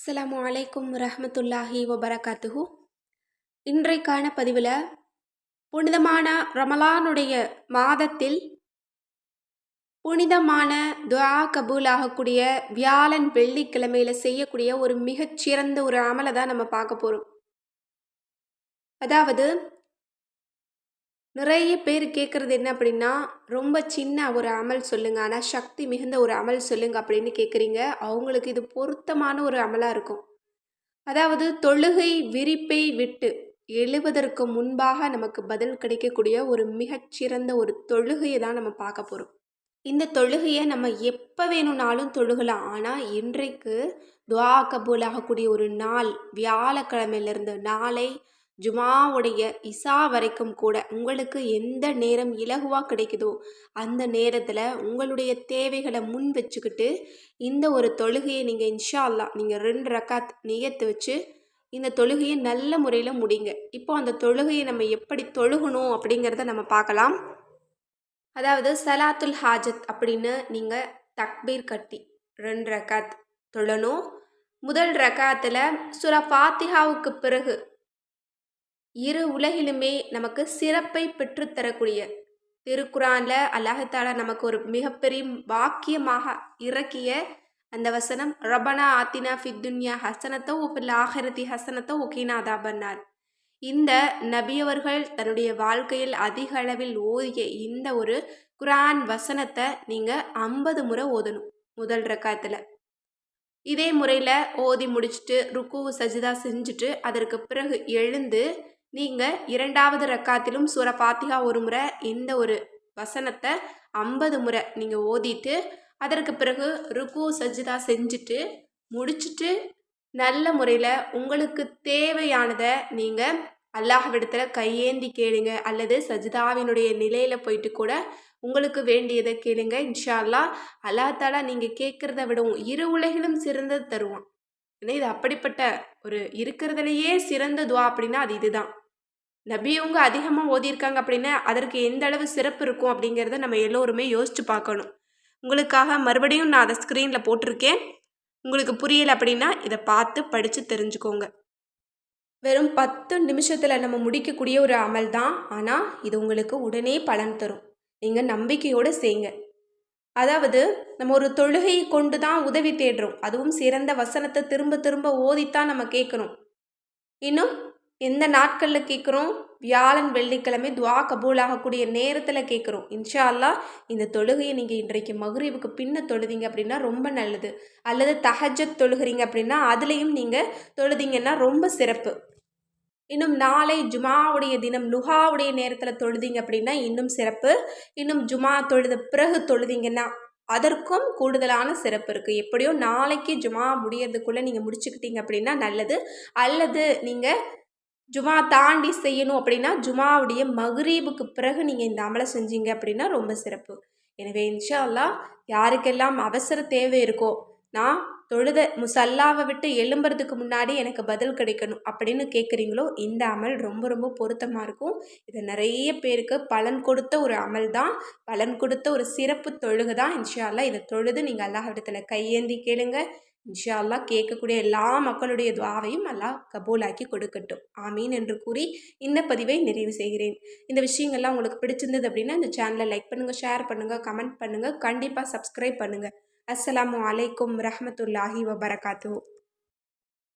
அஸ்லாம் அலைக்கும் ரஹமத்துல்லாஹி வபரகாத்துஹு. இன்றைக்கான பதிவில் புனிதமான ரமலானுடைய மாதத்தில் புனிதமான துவா கபூல் ஆகக்கூடிய வியாழன் வெள்ளிக்கிழமையில் செய்யக்கூடிய ஒரு மிகச்சிறந்த ஒரு அமலை தான் நம்ம பார்க்க போகிறோம் அதாவது நிறைய பேர் கேட்குறது என்ன அப்படின்னா ரொம்ப சின்ன ஒரு அமல் சொல்லுங்கள் ஆனால் சக்தி மிகுந்த ஒரு அமல் சொல்லுங்க அப்படின்னு கேட்குறீங்க அவங்களுக்கு இது பொருத்தமான ஒரு அமலாக இருக்கும். அதாவது தொழுகை விரிப்பை விட்டு எழுவதற்கு முன்பாக நமக்கு பதில் கிடைக்கக்கூடிய ஒரு மிகச்சிறந்த ஒரு தொழுகையை தான் நம்ம பார்க்க போகிறோம் இந்த தொழுகையை நம்ம எப்போ வேணும்னாலும் தொழுகலாம். ஆனால் இன்றைக்கு துவா கபூல் ஆகக்கூடிய ஒரு நாள் வியாழக்கிழமையிலிருந்து நாளை ஜுமாவுடைய இசா வரைக்கும் கூட உங்களுக்கு எந்த நேரம் இலகுவாக கிடைக்குதோ அந்த நேரத்தில் உங்களுடைய தேவைகளை முன் வச்சுக்கிட்டு இந்த ஒரு தொழுகையை நீங்கள் இன்ஷா அல்லா நீங்கள் ரெண்டு ரக்காத் நியத்து வச்சு இந்த தொழுகையை நல்ல முறையில் முடிங்க. இப்போ அந்த தொழுகையை நம்ம எப்படி தொழுகணும் அப்படிங்கிறத நம்ம பார்க்கலாம். அதாவது சலாத்துல் ஹாஜத் அப்படின்னு நீங்கள் தக்பீர் கட்டி ரெண்டு ரக்காத் தொழணும். முதல் ரக்காத்தில் சுர ஃபாத்திஹாவுக்கு பிறகு இரு உலகிலுமே நமக்கு சிறப்பை பெற்றுத்தரக்கூடிய திருக்குறானில் அல்லாஹாலா நமக்கு ஒரு மிகப்பெரிய வாக்கியமாக இறக்கிய அந்த வசனம் ரபனா ஆத்தினா ஃபித்துன்யா ஹசனத்தோ உப்பில் ஆஹரதி ஹசனத்தோ ஒகீனாதா பண்ணார் இந்த நபியவர்கள் தன்னுடைய வாழ்க்கையில் அதிக அளவில் ஓதிய இந்த ஒரு குரான் வசனத்தை நீங்கள் ஐம்பது முறை ஓதணும் முதல் ரக்காத்தில். இதே முறையில் ஓதி முடிச்சுட்டு ருக்கு சஜிதா செஞ்சுட்டு அதற்கு பிறகு எழுந்து நீங்கள் இரண்டாவது ரக்காத்திலும் சூர பாத்திகா ஒரு முறை இந்த ஒரு வசனத்தை ஐம்பது முறை நீங்கள் ஓதிட்டு அதற்கு பிறகு ருக்கு சஜிதா செஞ்சுட்டு முடிச்சுட்டு நல்ல முறையில் உங்களுக்கு தேவையானதை நீங்கள் அல்லாஹ்விடத்தில் கையேந்தி கேளுங்க. அல்லது சஜிதாவினுடைய நிலையில் போயிட்டு கூட உங்களுக்கு வேண்டியதை கேளுங்க. இன்ஷா அல்லா அல்லா தாலா நீங்கள் கேட்குறத விடவும் இரு உலகிலும் சிறந்தது தருவான். ஏன்னா இது அப்படிப்பட்ட ஒரு இருக்கிறதுலையே சிறந்த துவா அப்படின்னா அது இதுதான். நபியவங்க அதிகமாக ஓதியிருக்காங்க அப்படின்னா அதற்கு எந்த அளவு சிறப்பு இருக்கும் அப்படிங்கிறத நம்ம எல்லோருமே யோசித்து பார்க்கணும். உங்களுக்காக மறுபடியும் நான் அதை ஸ்க்ரீனில் போட்டிருக்கேன். உங்களுக்கு புரியலை அப்படின்னா இதை பார்த்து படித்து தெரிஞ்சுக்கோங்க. வெறும் பத்து நிமிஷத்தில் நம்ம முடிக்கக்கூடிய ஒரு அமல் தான். ஆனால் இது உங்களுக்கு உடனே பலன் தரும். நீங்கள் நம்பிக்கையோடு செய்யுங்க அதாவது நம்ம ஒரு தொழுகையை கொண்டு தான் உதவி தேடுறோம். அதுவும் சிறந்த வசனத்தை திரும்ப திரும்ப ஓதித்தான் நம்ம கேட்குறோம் இன்னும் எந்த நாட்களில் கேட்குறோம் வியாழன் வெள்ளிக்கிழமை துவா கபூல் ஆகக்கூடிய நேரத்தில் கேட்குறோம் இன்ஷா அல்லா இந்த தொழுகையை நீங்கள் இன்றைக்கு மகுரீவுக்கு பின்ன தொழுதிங்க அப்படின்னா ரொம்ப நல்லது. அல்லது தஹஜத் தொழுகிறீங்க அப்படின்னா அதுலேயும் நீங்கள் தொழுதிங்கன்னா ரொம்ப சிறப்பு. இன்னும் நாளை ஜுமாவுடைய தினம் லுஹாவுடைய நேரத்தில் தொழுதிங்க அப்படின்னா இன்னும் சிறப்பு. இன்னும் ஜுமா தொழுத பிறகு தொழுதிங்கன்னா அதற்கும் கூடுதலான சிறப்பு இருக்குது எப்படியோ நாளைக்கு ஜுமா முடியறதுக்குள்ளே நீங்கள் முடிச்சுக்கிட்டீங்க அப்படின்னா நல்லது. அல்லது நீங்கள் ஜுமா தாண்டி செய்யணும் அப்படின்னா ஜுமாவுடைய மகுரீபுக்கு பிறகு நீங்கள் இந்த அமலை செஞ்சீங்க அப்படின்னா ரொம்ப சிறப்பு. எனவே இன்ஷா அல்லா யாருக்கெல்லாம் அவசர தேவை இருக்கோ நான் தொழுத முசல்லாவை விட்டு எழும்புறதுக்கு முன்னாடி எனக்கு பதில் கிடைக்கணும் அப்படின்னு கேட்குறீங்களோ இந்த அமல் ரொம்ப ரொம்ப பொருத்தமாக இருக்கும். இது நிறைய பேருக்கு பலன் கொடுத்த ஒரு அமல் தான் பலன் கொடுத்த ஒரு சிறப்பு தொழுகு தான். இன்ஷால்லா இதை தொழுது நீங்கள் அல்லாஹ் இடத்துல கையேந்தி கேளுங்கள் இன்ஷா அல்லா கேட்கக்கூடிய எல்லா மக்களுடைய துவாவையும் அல்லாஹ் கபூலாக்கி கொடுக்கட்டும். ஆமீன் என்று கூறி இந்த பதிவை நிறைவு செய்கிறேன். இந்த விஷயங்கள்லாம் உங்களுக்கு பிடிச்சிருந்தது அப்படின்னா இந்த சேனலை லைக் பண்ணுங்கள் ஷேர் பண்ணுங்கள் கமெண்ட் பண்ணுங்கள் கண்டிப்பாக சப்ஸ்கிரைப் பண்ணுங்கள் அஸ்லாம் வலைக்கம் ரஹமத்துல்லாஹி வபரகாத்து